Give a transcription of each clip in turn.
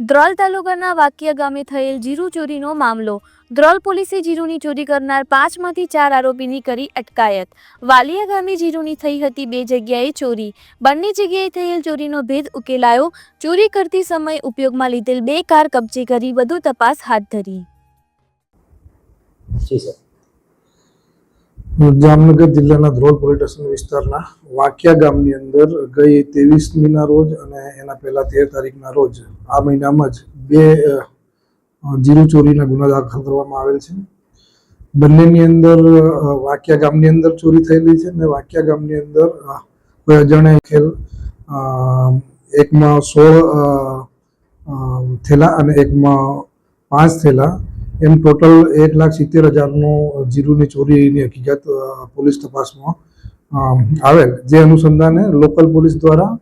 દ્રોલ તાલુકાના વાકિયા ગામે થયેલ જીરુ ચોરીનો મામલો. દ્રોલ પોલીસે જીરુની ચોરી કરનાર પાંચમાંથી ચાર આરોપીની કરી અટકાયત. વાલિયા ગામે જીરુની થઈ હતી બે જગ્યાએ ચોરી. બંને જગ્યાએ થયેલ ચોરીનો ભેદ ઉકેલાયો. ચોરી કરતી સમય ઉપયોગમાં લીધેલ બે કાર કબજે કરી વધુ તપાસ હાથ ધરી. જામનગર જિલ્લાના ધ્રોલ પોલીસ સ્ટેશન વિસ્તારના વાકિયા ગામની અંદર ગઈ ત્રેવીસમીના રોજ અને એના પહેલા તેર તારીખના રોજ આ મહિનામાં જ બે જીરું ચોરીના ગુના દાખલ કરવામાં આવેલ છે. બંનેની અંદર વાકિયા ગામની અંદર ચોરી થયેલી છે અને વાકિયા ગામની અંદર કોઈ અજાણ્યા ખેલ એકમાં સોળ થેલા અને એકમાં પાંચ થેલા એમ ટોટલ એક લાખ સિત્તેર હજારનું જીરુની ચોરીની હકીકત પોલીસ તપાસમાં આવેલ. જે અનુસંધાને લોકલ પોલીસ દ્વારા,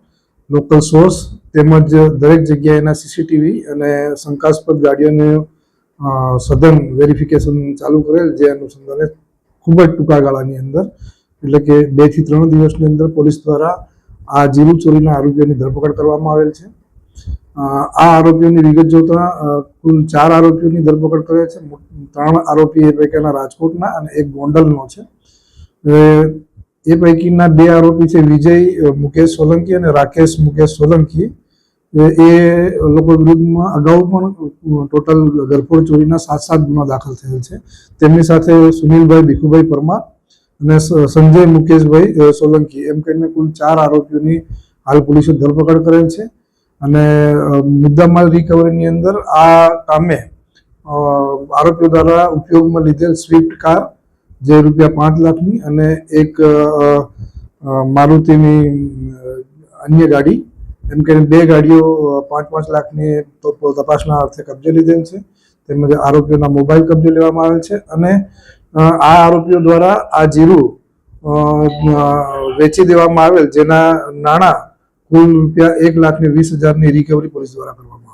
લોકલ સોર્સ તેમજ દરેક જગ્યાએના સીસીટીવી અને શંકાસ્પદ ગાડીઓને સઘન વેરિફિકેશન ચાલુ કરેલ, જે અનુસંધાને ખૂબ જ ટૂંકા ગાળાની અંદર, એટલે કે બેથી ત્રણ દિવસની અંદર પોલીસ દ્વારા આ જીરુ ચોરીના આરોપીઓની ધરપકડ કરવામાં આવેલ છે. આ આરોપીઓની વિગત જોતા કુલ ચાર આરોપીઓની ધરપકડ કરે છે. ત્રણ આરોપી એ પૈકીના રાજકોટના અને એક ગોંડલનો છે. એ પૈકીના બે આરોપી છે વિજય મુકેશ સોલંકી અને રાકેશ મુકેશ સોલંકી. એ લોકો વિરુદ્ધમાં અગાઉ પણ ટોટલ ગરફોડ ચોરીના સાત સાત ગુના દાખલ થયેલ છે. તેમની સાથે સુનિલભાઈ ભીખુભાઈ પરમાર અને સંજય મુકેશભાઈ સોલંકી. એમ કરીને કુલ ચાર આરોપીઓની હાલ પોલીસે ધરપકડ કરેલ છે. અને મુદ્દામાલ રિકવરીની અંદર આ કામે આરોપીઓ દ્વારા ઉપયોગમાં લીધેલ સ્વિફ્ટ કાર જે રૂપિયા પાંચ લાખની અને એક મારુતિની અન્ય ગાડી, એમ કરીને બે ગાડીઓ પાંચ પાંચ લાખની તપાસના અર્થે કબજે લીધેલ છે. તેમજ આરોપીઓના મોબાઈલ કબજે લેવામાં આવેલ છે અને આ આરોપીઓ દ્વારા આ જીરું વેચી દેવામાં આવેલ, જેના નાણાં કુલ રૂપિયા એક લાખ ને વીસ હજારની રિકવરી પોલીસ દ્વારા કરવામાં